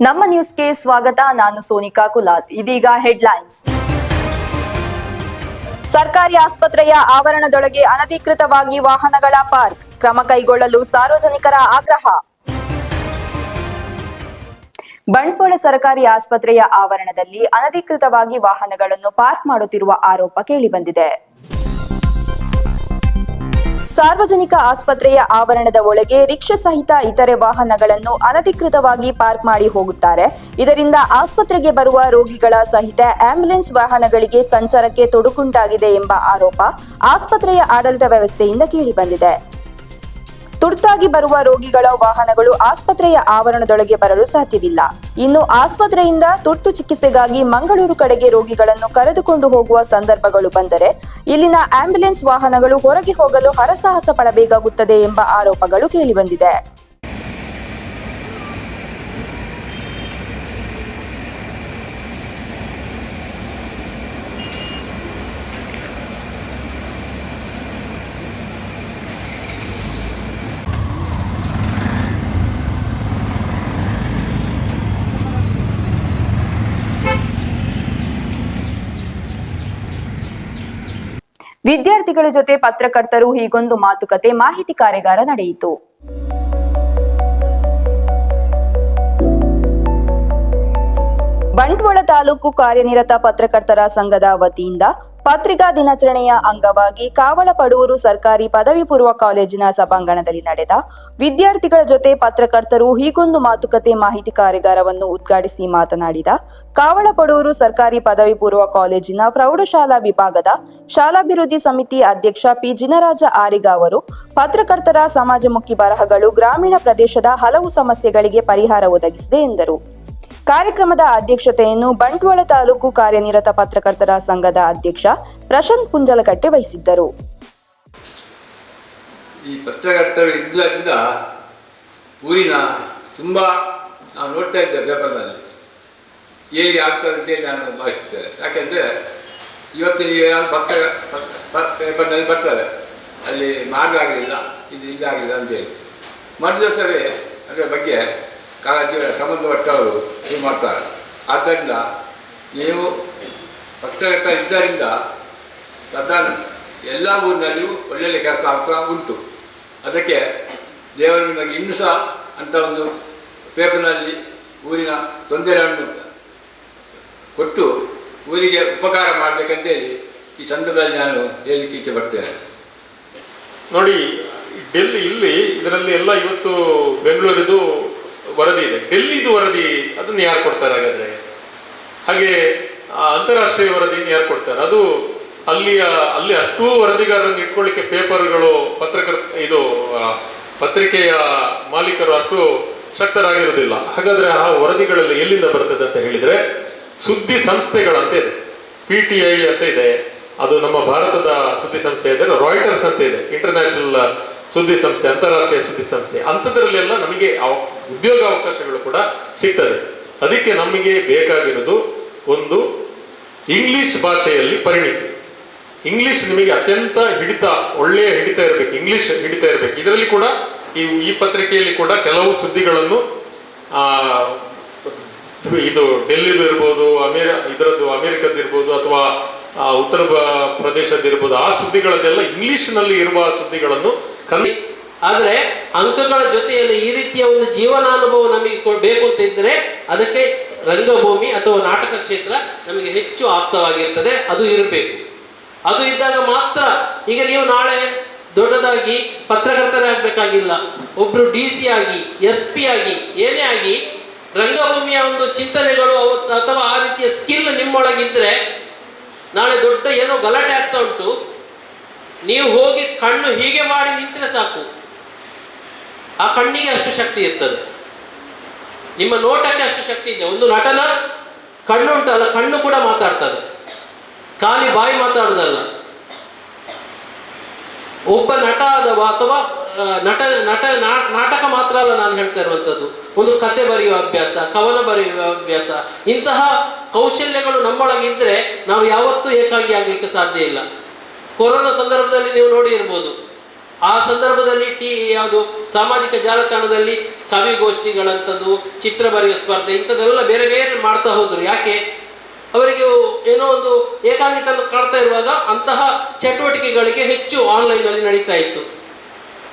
ನಮ್ಮ ನ್ಯೂಸ್ಗೆ ಸ್ವಾಗತ. ನಾನು ಸೋನಿಕಾ ಕುಲಾಲ್. ಇದೀಗ ಹೆಡ್ಲೈನ್ಸ್. ಸರ್ಕಾರಿ ಆಸ್ಪತ್ರೆಯ ಆವರಣದೊಳಗೆ ಅನಧಿಕೃತವಾಗಿ ವಾಹನಗಳ ಪಾರ್ಕ್. ಕ್ರಮ ಕೈಗೊಳ್ಳಲು ಸಾರ್ವಜನಿಕರ ಆಗ್ರಹ. ಬಂಟ್ವಾಳ ಸರ್ಕಾರಿ ಆಸ್ಪತ್ರೆಯ ಆವರಣದಲ್ಲಿ ಅನಧಿಕೃತವಾಗಿ ವಾಹನಗಳನ್ನು ಪಾರ್ಕ್ ಮಾಡುತ್ತಿರುವ ಆರೋಪ ಕೇಳಿಬಂದಿದೆ ಸಾರ್ವಜನಿಕ ಆಸ್ಪತ್ರೆಯ ಆವರಣದ ಒಳಗೆ ರಿಕ್ಷಾ ಸಹಿತ ಇತರೆ ವಾಹನಗಳನ್ನು ಅನಧಿಕೃತವಾಗಿ ಪಾರ್ಕ್ ಮಾಡಿ ಹೋಗುತ್ತಾರೆ. ಇದರಿಂದ ಆಸ್ಪತ್ರೆಗೆ ಬರುವ ರೋಗಿಗಳ ಸಹಿತ ಆಂಬ್ಯುಲೆನ್ಸ್ ವಾಹನಗಳಿಗೆ ಸಂಚಾರಕ್ಕೆ ತೊಡಕುಂಟಾಗಿದೆ ಎಂಬ ಆರೋಪ ಆಸ್ಪತ್ರೆಯ ಆಡಳಿತ ವ್ಯವಸ್ಥೆಯಿಂದ ಕೇಳಿಬಂದಿದೆ ತುರ್ತಾಗಿ ಬರುವ ರೋಗಿಗಳ ವಾಹನಗಳು ಆಸ್ಪತ್ರೆಯ ಆವರಣದೊಳಗೆ ಬರಲು ಸಾಧ್ಯವಿಲ್ಲ. ಇನ್ನು ಆಸ್ಪತ್ರೆಯಿಂದ ತುರ್ತು ಚಿಕಿತ್ಸೆಗಾಗಿ ಮಂಗಳೂರು ಕಡೆಗೆ ರೋಗಿಗಳನ್ನು ಕರೆದುಕೊಂಡು ಹೋಗುವ ಸಂದರ್ಭಗಳು ಬಂದರೆ ಇಲ್ಲಿನ ಆಂಬ್ಯುಲೆನ್ಸ್ ವಾಹನಗಳು ಹೊರಗೆ ಹೋಗಲು ಹರಸಾಹಸ ಪಡಬೇಕಾಗುತ್ತದೆ ಎಂಬ ಆರೋಪಗಳು ಕೇಳಿಬಂದಿದೆ ವಿದ್ಯಾರ್ಥಿಗಳ ಜೊತೆ ಪತ್ರಕರ್ತರು ಹೀಗೊಂದು ಮಾತುಕತೆ ಮಾಹಿತಿ ಕಾರ್ಯಾಗಾರ ನಡೆಯಿತು. ಬಂಟ್ವಾಳ ತಾಲೂಕು ಕಾರ್ಯನಿರತ ಪತ್ರಕರ್ತರ ಸಂಘದ ವತಿಯಿಂದ ಪತ್ರಿಕಾ ದಿನಾಚರಣೆಯ ಅಂಗವಾಗಿ ಕಾವಳ ಪಡೂರು ಸರ್ಕಾರಿ ಪದವಿ ಪೂರ್ವ ಕಾಲೇಜಿನ ಸಭಾಂಗಣದಲ್ಲಿ ನಡೆದ ವಿದ್ಯಾರ್ಥಿಗಳ ಜೊತೆ ಪತ್ರಕರ್ತರು ಹೀಗೊಂದು ಮಾತುಕತೆ ಮಾಹಿತಿ ಕಾರ್ಯಾಗಾರವನ್ನು ಉದ್ಘಾಟಿಸಿ ಮಾತನಾಡಿದ ಕಾವಳಪಡೂರು ಸರ್ಕಾರಿ ಪದವಿ ಪೂರ್ವ ಕಾಲೇಜಿನ ಪ್ರೌಢಶಾಲಾ ವಿಭಾಗದ ಶಾಲಾಭಿವೃದ್ಧಿ ಸಮಿತಿ ಅಧ್ಯಕ್ಷ ಪಿ. ಜಿನರಾಜ ಆರಿಗ ಅವರು, ಪತ್ರಕರ್ತರ ಸಮಾಜಮುಖಿ ಬರಹಗಳು ಗ್ರಾಮೀಣ ಪ್ರದೇಶದ ಹಲವು ಸಮಸ್ಯೆಗಳಿಗೆ ಪರಿಹಾರ ಒದಗಿಸಿದೆ ಎಂದರು. ಕಾರ್ಯಕ್ರಮದ ಅಧ್ಯಕ್ಷತೆಯನ್ನು ಬಂಟ್ವಾಳ ತಾಲೂಕು ಕಾರ್ಯನಿರತ ಪತ್ರಕರ್ತರ ಸಂಘದ ಅಧ್ಯಕ್ಷ ಪ್ರಶಾಂತ್ ಪುಂಜಲಕಟ್ಟೆ ವಹಿಸಿದ್ದರು. ಈ ಪತ್ರಕರ್ತರು ಇದ್ದರಿಂದ ಊರಿನ ತುಂಬ ನಾವು ನೋಡ್ತಾ ಇದ್ದೇವೆ ಪೇಪರ್ನಲ್ಲಿ. ಹೇಗೆ ಆಗ್ತದೆ ಅಂತೇಳಿ ನಾನು ಭಾವಿಸುತ್ತೇನೆ. ಯಾಕೆಂದರೆ ಇವತ್ತು ನೀವು ಏನಾದ್ರು ಪತ್ರ ಪೇಪರ್ನಲ್ಲಿ ಬರ್ತಾರೆ. ಅಲ್ಲಿ ಮಾರ್ಗ ಆಗಲಿಲ್ಲ, ಇದು ಇದಾಗಲಿಲ್ಲ ಅಂತೇಳಿ ಮರುದಿವಸವೇ ಅದರ ಬಗ್ಗೆ ಕಾಳಜಿ ಸಂಬಂಧಪಟ್ಟವರು ಇದು ಮಾಡ್ತಾರೆ. ಆದ್ದರಿಂದ ನೀವು ಪತ್ರಕರ್ತ ಇದ್ದರಿಂದ ಸಾಧಾರಣ ಎಲ್ಲ ಊರಿನಲ್ಲಿಯೂ ಒಳ್ಳೊಳ್ಳೆ ಕೆಲಸ ಆಗ್ತಾ ಉಂಟು. ಅದಕ್ಕೆ ದೇವರು ನಿಮಗೆ ಇನ್ನೂ ಸಹ ಅಂಥ ಒಂದು ಪೇಪರ್ನಲ್ಲಿ ಊರಿನ ತೊಂದರೆಗಳನ್ನು ಕೊಟ್ಟು ಊರಿಗೆ ಉಪಕಾರ ಮಾಡಬೇಕಂತೇಳಿ ಈ ಸಂದರ್ಭದಲ್ಲಿ ನಾನು ಹೇಳಲಿಕ್ಕೆ ಇಚ್ಛೆ ಪಡ್ತೇನೆ. ನೋಡಿ ಡೆಲ್ಲಿ ಇಲ್ಲಿ ಇದರಲ್ಲಿ ಎಲ್ಲ ಇವತ್ತು ಬೆಂಗಳೂರಿದು ವರದಿ ಇದೆ. ಎಲ್ಲಿದು ವರದಿ, ಅದನ್ನು ಯಾರು ಕೊಡ್ತಾರೆ ಹಾಗಾದ್ರೆ? ಹಾಗೆ ಅಂತಾರಾಷ್ಟ್ರೀಯ ವರದಿಯನ್ನು ಯಾರು ಕೊಡ್ತಾರೆ? ಅದು ಅಲ್ಲಿಯ, ಅಲ್ಲಿ ಅಷ್ಟೂ ವರದಿಗಾರರನ್ನು ಇಟ್ಕೊಳ್ಳಿಕ್ಕೆ ಪೇಪರ್ಗಳು ಪತ್ರಕರ್ತ ಇದು ಪತ್ರಿಕೆಯ ಮಾಲೀಕರು ಅಷ್ಟು ಶಕ್ತರಾಗಿರುವುದಿಲ್ಲ. ಹಾಗಾದ್ರೆ ಆ ವರದಿಗಳೆಲ್ಲ ಎಲ್ಲಿಂದ ಬರ್ತದೆ ಅಂತ ಹೇಳಿದ್ರೆ, ಸುದ್ದಿ ಸಂಸ್ಥೆಗಳಂತ ಇದೆ. ಪಿ ಟಿ ಐ ಅಂತ ಇದೆ. ಅದು ನಮ್ಮ ಭಾರತದ ಸುದ್ದಿ ಸಂಸ್ಥೆ ಇದೆ ರಾಯ್ಟರ್ಸ್ ಅಂತ ಇದೆ. ಇಂಟರ್ನ್ಯಾಷನಲ್ ಸುದ್ದಿ ಸಂಸ್ಥೆ, ಅಂತಾರಾಷ್ಟ್ರೀಯ ಸುದ್ದಿ ಸಂಸ್ಥೆ, ಅಂಥದ್ರಲ್ಲೆಲ್ಲ ನಮಗೆ ಉದ್ಯೋಗ ಅವಕಾಶಗಳು ಕೂಡ ಸಿಗ್ತದೆ. ಅದಕ್ಕೆ ನಮಗೆ ಬೇಕಾಗಿರೋದು ಒಂದು ಇಂಗ್ಲಿಷ್ ಭಾಷೆಯಲ್ಲಿ ಪರಿಣಿತಿ. ಇಂಗ್ಲಿಷ್ ನಿಮಗೆ ಅತ್ಯಂತ ಹಿಡಿತ, ಒಳ್ಳೆಯ ಹಿಡಿತ ಇರಬೇಕು, ಇಂಗ್ಲಿಷ್ ಹಿಡಿತ ಇರಬೇಕು. ಇದರಲ್ಲಿ ಕೂಡ ಈ ಈ ಪತ್ರಿಕೆಯಲ್ಲಿ ಕೂಡ ಕೆಲವು ಸುದ್ದಿಗಳನ್ನು ಇದು ಡೆಲ್ಲಿದು ಇರ್ಬೋದು, ಅಮೇರ, ಇದರದ್ದು ಅಮೇರಿಕದ್ದು ಇರ್ಬೋದು, ಅಥವಾ ಉತ್ತರ ಪ್ರದೇಶದ್ದು ಇರ್ಬೋದು, ಆ ಸುದ್ದಿಗಳದ್ದೆಲ್ಲ ಇಂಗ್ಲಿಷ್ನಲ್ಲಿ ಇರುವ ಸುದ್ದಿಗಳನ್ನು ಕನ್ನಡ ಆದರೆ ಅಂಕಗಳ ಜೊತೆಯಲ್ಲಿ ಈ ರೀತಿಯ ಒಂದು ಜೀವನಾನುಭವ ನಮಗೆ ಬೇಕು ಅಂತ ಇದ್ದರೆ ಅದಕ್ಕೆ ರಂಗಭೂಮಿ ಅಥವಾ ನಾಟಕ ಕ್ಷೇತ್ರ ನಮಗೆ ಹೆಚ್ಚು ಆಪ್ತವಾಗಿರ್ತದೆ. ಅದು ಇರಬೇಕು. ಅದು ಇದ್ದಾಗ ಮಾತ್ರ ಈಗ ನೀವು ನಾಳೆ ದೊಡ್ಡದಾಗಿ ಪತ್ರಕರ್ತರೇ ಆಗಬೇಕಾಗಿಲ್ಲ ಒಬ್ರು ಡಿ ಸಿ ಆಗಿ, ಎಸ್ ಪಿ ಆಗಿ, ಏನೇ ಆಗಿ ರಂಗಭೂಮಿಯ ಒಂದು ಚಿಂತನೆಗಳು ಅಥವಾ ಆ ರೀತಿಯ ಸ್ಕಿಲ್ ನಿಮ್ಮೊಳಗಿದ್ದರೆ ನಾಳೆ ದೊಡ್ಡ ಏನೋ ಗಲಾಟೆ ಆಗ್ತಾ ಉಂಟು. ನೀವು ಹೋಗಿ ಕಣ್ಣು ಹೀಗೆ ಮಾಡಿ ನಿಂತರೆ ಸಾಕು. ಆ ಕಣ್ಣಿಗೆ ಅಷ್ಟು ಶಕ್ತಿ ಇರ್ತದೆ. ನಿಮ್ಮ ನೋಟಕ್ಕೆ ಅಷ್ಟು ಶಕ್ತಿ ಇದೆ. ಒಂದು ನಟನ ಕಣ್ಣು ಉಂಟಲ್ಲ ಕಣ್ಣು ಕೂಡ ಮಾತಾಡ್ತದೆ. ಖಾಲಿ ಬಾಯಿ ಮಾತಾಡೋದಲ್ಲ. ಒಬ್ಬ ನಟ ಆದವ ಅಥವಾ ನಟ ನಟ ನಾಟಕ ಮಾತ್ರ ಅಲ್ಲ ನಾನು ಹೇಳ್ತಾ ಇರುವಂಥದ್ದು. ಒಂದು ಕತೆ ಬರೆಯುವ ಅಭ್ಯಾಸ, ಕವನ ಬರೆಯುವ ಅಭ್ಯಾಸ, ಇಂತಹ ಕೌಶಲ್ಯಗಳು ನಮ್ಮೊಳಗಿದ್ರೆ ನಾವು ಯಾವತ್ತೂ ಏಕಾಂಗಿ ಆಗಲಿಕ್ಕೆ ಸಾಧ್ಯ ಇಲ್ಲ. ಕೊರೋನಾ ಸಂದರ್ಭದಲ್ಲಿ ನೀವು ನೋಡಿ ಇರ್ಬೋದು. ಆ ಸಂದರ್ಭದಲ್ಲಿ ಟಿ ಯಾವುದು ಸಾಮಾಜಿಕ ಜಾಲತಾಣದಲ್ಲಿ ಕವಿಗೋಷ್ಠಿಗಳಂಥದ್ದು ಚಿತ್ರ ಬರೆಯುವ ಸ್ಪರ್ಧೆ, ಇಂಥದ್ದೆಲ್ಲ ಬೇರೆ ಬೇರೆ ಮಾಡ್ತಾ ಹೋದರು. ಯಾಕೆ? ಅವರಿಗೆ ಏನೋ ಒಂದು ಏಕಾಂಗಿತನ ಕಾಡ್ತಾ ಇರುವಾಗ ಅಂತಹ ಚಟುವಟಿಕೆಗಳಿಗೆ ಹೆಚ್ಚು ಆನ್ಲೈನ್ನಲ್ಲಿ ನಡೀತಾ ಇತ್ತು.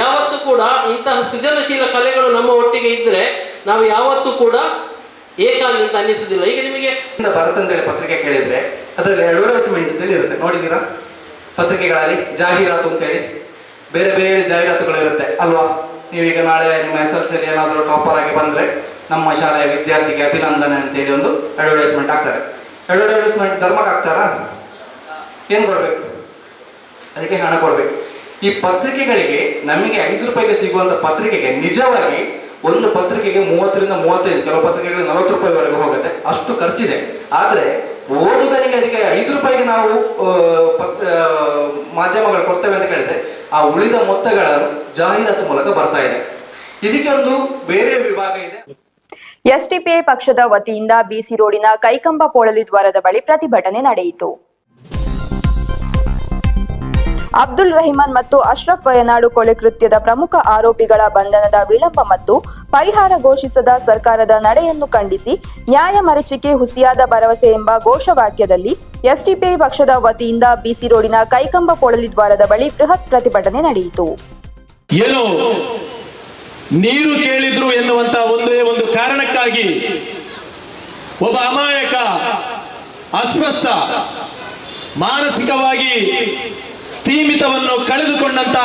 ಯಾವತ್ತೂ ಕೂಡ ಇಂತಹ ಸೃಜನಶೀಲ ಕಲೆಗಳು ನಮ್ಮ ಒಟ್ಟಿಗೆ ಇದ್ದರೆ ನಾವು ಯಾವತ್ತೂ ಕೂಡ ಏಕಾಂಗಿ ಅಂತ ಅನ್ನಿಸುವುದಿಲ್ಲ. ಈಗ ನಿಮಗೆ ಭರತ್ ಅಂತೇಳಿ ಪತ್ರಿಕೆ ಕೇಳಿದ್ರೆ, ಅದರಲ್ಲಿ ಅಡ್ವರ್ಟೈಸ್ಮೆಂಟ್ ಅಂತೇಳಿ ಇರುತ್ತೆ ನೋಡಿದ್ದೀರಾ? ಪತ್ರಿಕೆಗಳಲ್ಲಿ ಜಾಹೀರಾತು ಅಂತೇಳಿ. ಬೇರೆ ಬೇರೆ ಜಾಹೀರಾತುಗಳಿರುತ್ತೆ, ಅಲ್ವಾ? ನೀವೀಗ ನಾಳೆ ನಿಮ್ಮ ಎಸ್ ಎಲ್ ಸಿಯಲ್ಲಿ ಏನಾದರೂ ಟಾಪರ್ ಆಗಿ ಬಂದರೆ ನಮ್ಮ ಶಾಲೆಯ ವಿದ್ಯಾರ್ಥಿಗೆ ಅಭಿನಂದನೆ ಅಂತೇಳಿ ಒಂದು ಅಡ್ವರ್ಟೈಸ್ಮೆಂಟ್ ಹಾಕ್ತಾರೆ. ಅಡ್ವರ್ಟೈಸ್ಮೆಂಟ್ ಧರ್ಮಕ್ಕೆ ಹಾಕ್ತಾರಾ? ಏನು ಕೊಡಬೇಕು? ಅದಕ್ಕೆ ಹಣ ಕೊಡಬೇಕು. ಈ ಪತ್ರಿಕೆಗಳಿಗೆ ನಮಗೆ ಐದು ರೂಪಾಯಿಗೆ ಸಿಗುವಂಥ ಪತ್ರಿಕೆಗೆ ನಿಜವಾಗಿ ಒಂದು ಪತ್ರಿಕೆಗೆ ಮೂವತ್ತರಿಂದ ಮೂವತ್ತೈದು, ಕೆಲವು ಪತ್ರಿಕೆಗಳಿಗೆ ನಲವತ್ತು ರೂಪಾಯಿವರೆಗೂ ಹೋಗುತ್ತೆ. ಅಷ್ಟು ಖರ್ಚಿದೆ. ಆದರೆ ಓದುಗನಿಗೆ ಅದಕ್ಕೆ ಐದು ರೂಪಾಯಿಗೆ ನಾವು ಮಾಧ್ಯಮಗಳು ಕೊಡ್ತೇವೆ ಅಂತ ಕೇಳಿದ್ರೆ ಆ ಉಳಿದ ಮೊತ್ತಗಳನ್ನು ಜಾಹೀರಾತು ಮೂಲಕ ಬರ್ತಾ ಇದೆ. ಇದಕ್ಕೆ ಒಂದು ಬೇರೆ ವಿಭಾಗ ಇದೆ. ಎಸ್ಟಿಪಿಐ ಪಕ್ಷದ ವತಿಯಿಂದ ಬಿಸಿ ರೋಡಿನ ಕೈಕಂಬ ಪೋಳಲಿ ದ್ವಾರದ ಬಳಿ ಪ್ರತಿಭಟನೆ ನಡೆಯಿತು. ಅಬ್ದುಲ್ ರಹಿಮಾನ್ ಮತ್ತು ಅಶ್ರಫ್ ವಯನಾಡು ಕೊಲೆ ಕೃತ್ಯದ ಪ್ರಮುಖ ಆರೋಪಿಗಳ ಬಂಧನದ ವಿಳಂಬ ಮತ್ತು ಪರಿಹಾರ ಘೋಷಿಸದ ಸರ್ಕಾರದ ನಡೆಯನ್ನು ಖಂಡಿಸಿ ನ್ಯಾಯ ಮರೆಚಿಕೆ ಹುಸಿಯಾದ ಭರವಸೆ ಎಂಬ ಘೋಷವಾಕ್ಯದಲ್ಲಿ ಎಸ್ಡಿಪಿಐ ಪಕ್ಷದ ವತಿಯಿಂದ ಬಿಸಿ ರೋಡಿನ ಕೈಕಂಬ ಕೊಳಲಿ ದ್ವಾರದ ಬಳಿ ಬೃಹತ್ ಪ್ರತಿಭಟನೆ ನಡೆಯಿತು. ಏನು? ನೀರು ಕೇಳಿದ್ರು ಎನ್ನುವಂತ ಒಂದೇ ಒಂದು ಕಾರಣಕ್ಕಾಗಿ ಒಬ್ಬ ಅಮಾಯಕ, ಅಸ್ವಸ್ಥ, ಮಾನಸಿಕವಾಗಿ ಸ್ಥೀಮಿತವನ್ನು ಕಳೆದುಕೊಂಡಂತ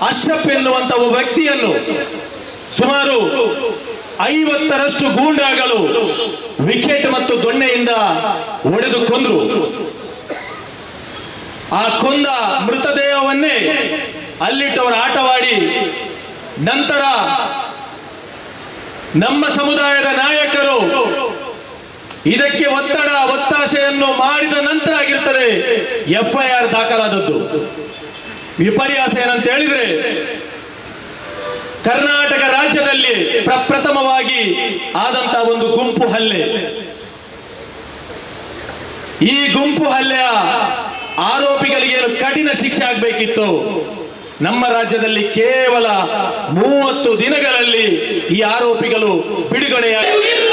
ಅಶ್ರಫ್ ಎನ್ನುವಂತ ಒಬ್ಬ ವ್ಯಕ್ತಿಯನ್ನು ಸುಮಾರು ಐವತ್ತರಷ್ಟು ಗೂಂಡಾಗಳು ವಿಕೆಟ್ ಮತ್ತು ದೊಣ್ಣೆಯಿಂದ ಹೊಡೆದು ಕೊಂದ್ರು ಆ ಕೊಂದ ಮೃತದೇಹವನ್ನೇ ಅಲ್ಲಿಟ್ಟವರು ಆಟವಾಡಿ ನಂತರ ನಮ್ಮ ಸಮುದಾಯದ ನಾಯಕರು ಇದಕ್ಕೆ ಒತ್ತಡ ಒತ್ತಾಸೆಯನ್ನು ಮಾಡಿದ ನಂತರ ಆಗಿರ್ತದೆ ಎಫ್ಐಆರ್ ದಾಖಲಾದದ್ದು. ವಿಪರ್ಯಾಸ ಏನಂತ ಹೇಳಿದ್ರೆ, ಕರ್ನಾಟಕ ರಾಜ್ಯದಲ್ಲಿ ಪ್ರಪ್ರಥಮವಾಗಿ ಆದಂತ ಒಂದು ಗುಂಪು ಹಲ್ಲೆ. ಈ ಗುಂಪು ಹಲ್ಲೆಯ ಆರೋಪಿಗಳಿಗೆ ಕಠಿಣ ಶಿಕ್ಷೆ ಆಗಬೇಕಿತ್ತು? ನಮ್ಮ ರಾಜ್ಯದಲ್ಲಿ ಕೇವಲ ಮೂವತ್ತು ದಿನಗಳಲ್ಲಿ ಈ ಆರೋಪಿಗಳು ಬಿಡುಗಡೆಯಾಗಿ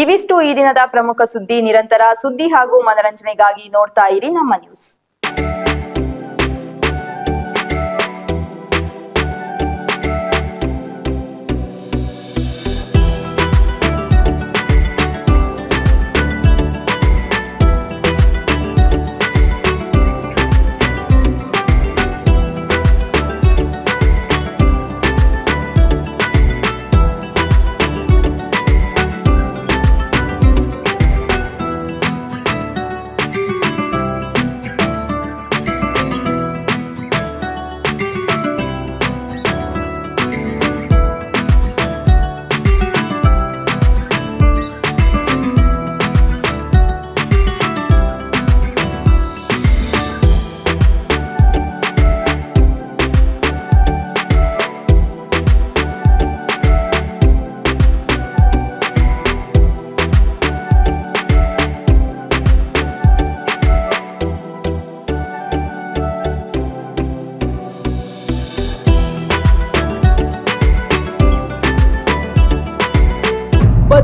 ಇವಿಷ್ಟು ಈ ದಿನದ ಪ್ರಮುಖ ಸುದ್ದಿ. ನಿರಂತರ ಸುದ್ದಿ ಹಾಗೂ ಮನರಂಜನೆಗಾಗಿ ನೋಡ್ತಾ ಇರಿ ನಮ್ಮ news.